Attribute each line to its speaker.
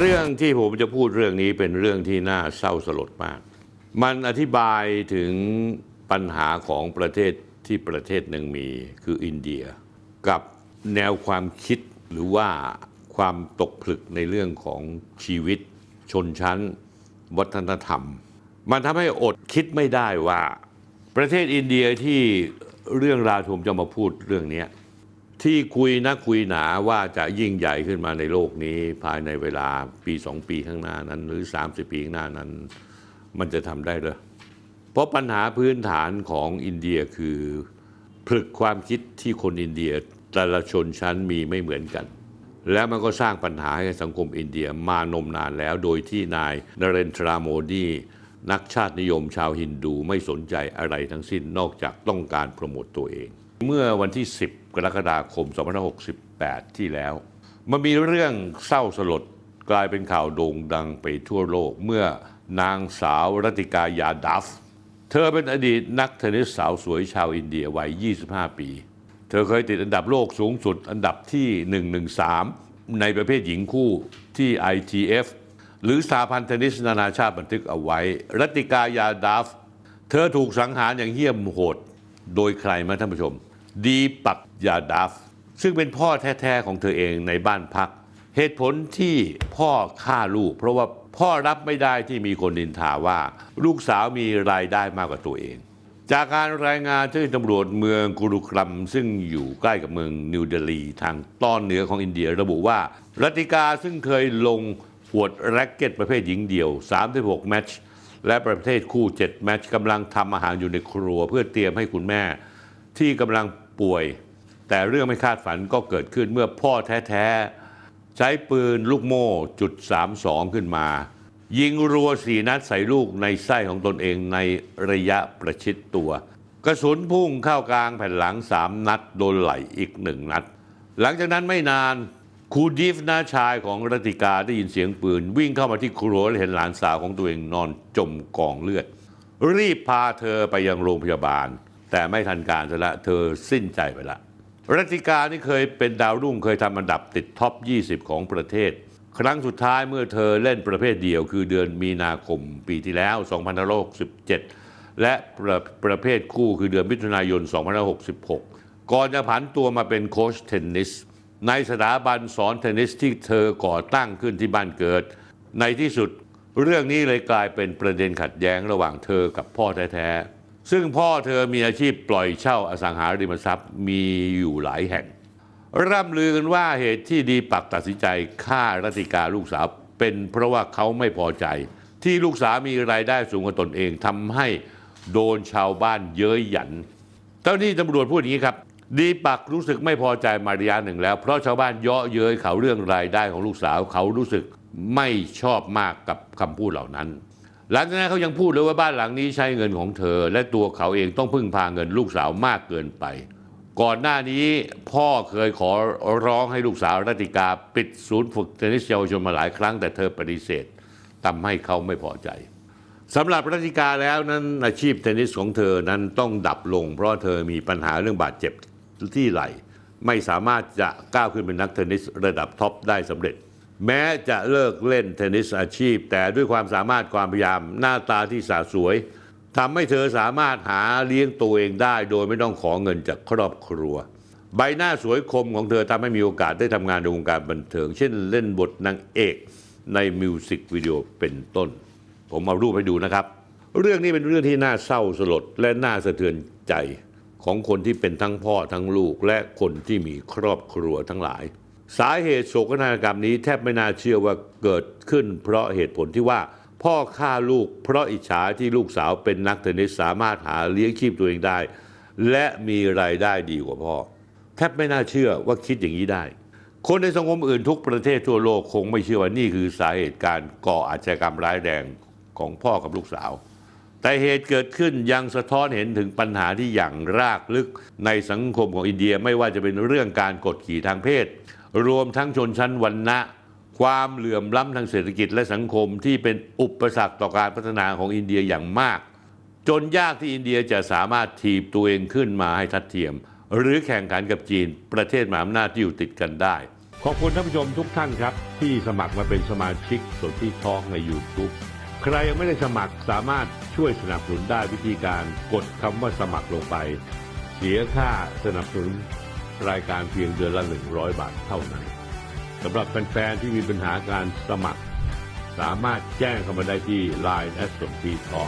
Speaker 1: เรื่องที่ผมจะพูดเรื่องนี้เป็นเรื่องที่น่าเศร้าสลดมาก มันอธิบายถึงปัญหาของประเทศที่ประเทศหนึ่งมีคืออินเดีย กับแนวความคิดหรือว่าความตกผลึกในเรื่องของชีวิต ชนชั้น วัฒนธรรม มันทำให้อดคิดไม่ได้ว่า ประเทศอินเดียที่เรื่องราวที่ผมจะมาพูดเรื่องนี้ ที่คุยนักคุยหนาว่าจะยิ่งใหญ่ขึ้นมาในโลกนี้ภายในเวลาปีสองปีข้างหน้านั้น หรือ 30 ปีข้างหน้านั้น มันจะทำได้เหรอเพราะปัญหาพื้นฐานของอินเดียคือผลึกความคิดที่คนอินเดียแต่ละชนชั้นมีไม่เหมือนกัน แล้วมันก็สร้างปัญหาให้สังคมอินเดียมานมนานแล้ว โดยที่นายนเรนทราโมดีนักชาตินิยมชาวฮินดูไม่สนใจอะไรทั้งสิ้นนอกจากต้องการโปรโมตตัวเอง เมื่อวันที่ 10 กรกฎาคม 2568 ที่แล้ว มันมีเรื่องเศร้าสลดกลายเป็นข่าวโด่งดังไปทั่วโลก เมื่อนางสาวรัติกายาดัฟ เธอเป็นอดีตนักเทนนิสสาวสวยชาวอินเดียวัย 25 ปี เธอเคยติดอันดับโลกสูงสุดอันดับที่ 113 ในประเภทหญิงคู่ที่ ITF หรือสาพันธ์เทนนิสนานาชาติบันทึกเอาไว้ รัติกายาดาฟเธอถูกสังหารอย่างเหี้ยมโหด โดยใครมาท่านผู้ชม ดีปักยาดาฟซึ่งเป็นพ่อแท้ๆของเธอเองในบ้านพัก เหตุผลที่พ่อฆ่าลูก เพราะว่าพ่อรับไม่ได้ที่มีคนนินทาว่า ลูกสาวมีรายได้มากกว่าตัวเอง จากการรายงานที่ตำรวจเมืองกุรุครัม ซึ่งอยู่ใกล้กับเมืองนิวเดลีทางตอนเหนือของอินเดียระบุว่ารัติกาซึ่งเคยลงหวดแร็กเก็ตประเภทหญิงเดี่ยว 36 แมตช์และประเภทคู่ 7 แมตช์กำลังทำอาหารอยู่ในครัว เพื่อเตรียมให้คุณแม่ที่กำลัง ป่วย แต่เรื่องไม่คาดฝันก็เกิดขึ้นเมื่อพ่อแท้ๆ ใช้ปืนลูกโม่จุด 32 ขึ้นมา ยิงรัวสีนัดใส่ลูกในไส้ของตนเองในระยะประชิดตัว กระสุนพุ่งเข้ากลางแผ่นหลังสามนัดโดนไหลอีกหนึ่งนัด หลังจากนั้นไม่นานครูดิฟน้าชายของรัติกาได้ยินเสียงปืน วิ่งเข้ามาที่ครัวและเห็นหลานสาวของตัวเองนอนจมกองเลือด รีบพาเธอไปยังโรงพยาบาล แต่ไม่ทันการซะละเธอสิ้นใจไปละรัติกานี่เคยเป็นดาวรุ่งเคยทำอันดับติดท็อป 20 ของประเทศ ครั้งสุดท้ายเมื่อเธอเล่นประเภทเดียวคือเดือนมีนาคมปีที่แล้ว 2567 และประประเภทคู่คือเดือนมิถุนายน 2566 ก่อนจะผันตัวมาเป็นโค้ชเทนนิส ในสถาบันสอนเทนนิสที่เธอก่อตั้งขึ้นที่บ้านเกิด ในที่สุดเรื่องนี้เลยกลายเป็นประเด็นขัดแย้งระหว่างเธอกับพ่อแท้ๆ ซึ่งพ่อเธอมีอาชีพปล่อยเช่าอสังหาริมทรัพย์มีอยู่หลายแห่ง ร่ำลือกันว่าเหตุที่ดีปักตัดสินใจฆ่ารัติกาลูกสาวเป็นเพราะว่าเขาไม่พอใจ ที่ลูกสาวมีรายได้สูงกว่าตนเองทำให้โดนชาวบ้านเย้ยหยันเจ้าหน้าที่ตำรวจพูดอย่างนี้ครับ ดีปักรู้สึกไม่พอใจมาระยะหนึ่งแล้ว เพราะชาวบ้านเยาะเย้ยเขาเรื่องรายได้ของลูกสาวเขารู้สึกไม่ชอบมากกับคำพูดเหล่านั้น หลังจากนั้นเขายังพูดเลยว่าบ้านหลังนี้ใช้เงินของเธอ และตัวเขาเองต้องพึ่งพาเงินลูกสาวมากเกินไป ก่อนหน้านี้พ่อเคยขอร้องให้ลูกสาวรัติกาปิดศูนย์ฝึกเทนนิสเยาวชนมาหลายครั้งแต่เธอปฏิเสธทำให้เขาไม่พอใจสำหรับรัติกาแล้วนั้นอาชีพเทนนิสของเธอนั้นต้องดับลง เพราะเธอมีปัญหาเรื่องบาดเจ็บที่ไหล่ ไม่สามารถจะก้าวขึ้นเป็นนักเทนนิสระดับท็อปได้สำเร็จ แม้จะเลิกเล่นเทนนิสอาชีพ แต่ด้วยความสามารถความพยายามหน้าตาที่สาสวยทำให้เธอสามารถหาเลี้ยงตัวเองได้ โดยไม่ต้องขอเงินจากครอบครัว ใบหน้าสวยคมของเธอทำให้มีโอกาสได้ทำงานในวงการบันเทิง เช่นเล่นบทนางเอกในมิวสิกวิดีโอเป็นต้น ผมเอารูปให้ดูนะครับ เรื่องนี้เป็นเรื่องที่น่าเศร้าสลดและน่าสะเทือนใจของคนที่เป็นทั้งพ่อทั้งลูกและคนที่มีครอบครัวทั้งหลาย สาเหตุโศกนาฏกรรมนี้แทบไม่น่าเชื่อว่าเกิดขึ้น เพราะเหตุผลที่ว่าพ่อฆ่าลูกเพราะอิจฉาที่ลูกสาวเป็นนักเทนนิสสามารถหาเลี้ยงชีพตัวเองได้ และมีรายได้ดีกว่าพ่อ แทบไม่น่าเชื่อว่าคิดอย่างนี้ได้ คนในสังคมอื่นทุกประเทศทั่วโลกคงไม่เชื่อว่านี่คือสาเหตุการก่ออาชญากรรมร้ายแรงของพ่อกับลูกสาว แต่เหตุเกิดขึ้นยังสะท้อนเห็นถึงปัญหาที่อย่างรากลึกในสังคมของอินเดียไม่ว่าจะเป็นเรื่องการกดขี่ทางเพศ รวมทั้งชนชั้นวรรณะ ความเหลื่อมล้ำทางเศรษฐกิจและสังคมที่เป็นอุปสรรคต่อการพัฒนาของอินเดียอย่างมาก จนยากที่อินเดียจะสามารถถีบตัวเองขึ้นมาให้ทัดเทียม หรือแข่งขันกับจีน ประเทศมหาอำนาจที่อยู่ติดกันได้ ขอบคุณท่านผู้ชมทุกท่านครับ ที่สมัครมาเป็นสมาชิกสนที่ทองใน YouTube ใครยังไม่ได้สมัครสามารถช่วยสนับสนุนได้วิธีการกดคำว่าสมัครลงไป เสียค่าสนับสนุน รายการเพียงเดือนละ 100 บาทเท่านั้นสำหรับแฟนๆที่มีปัญหาการสมัคร สามารถแจ้งเข้ามาได้ที่ Line แอสสนทีทอ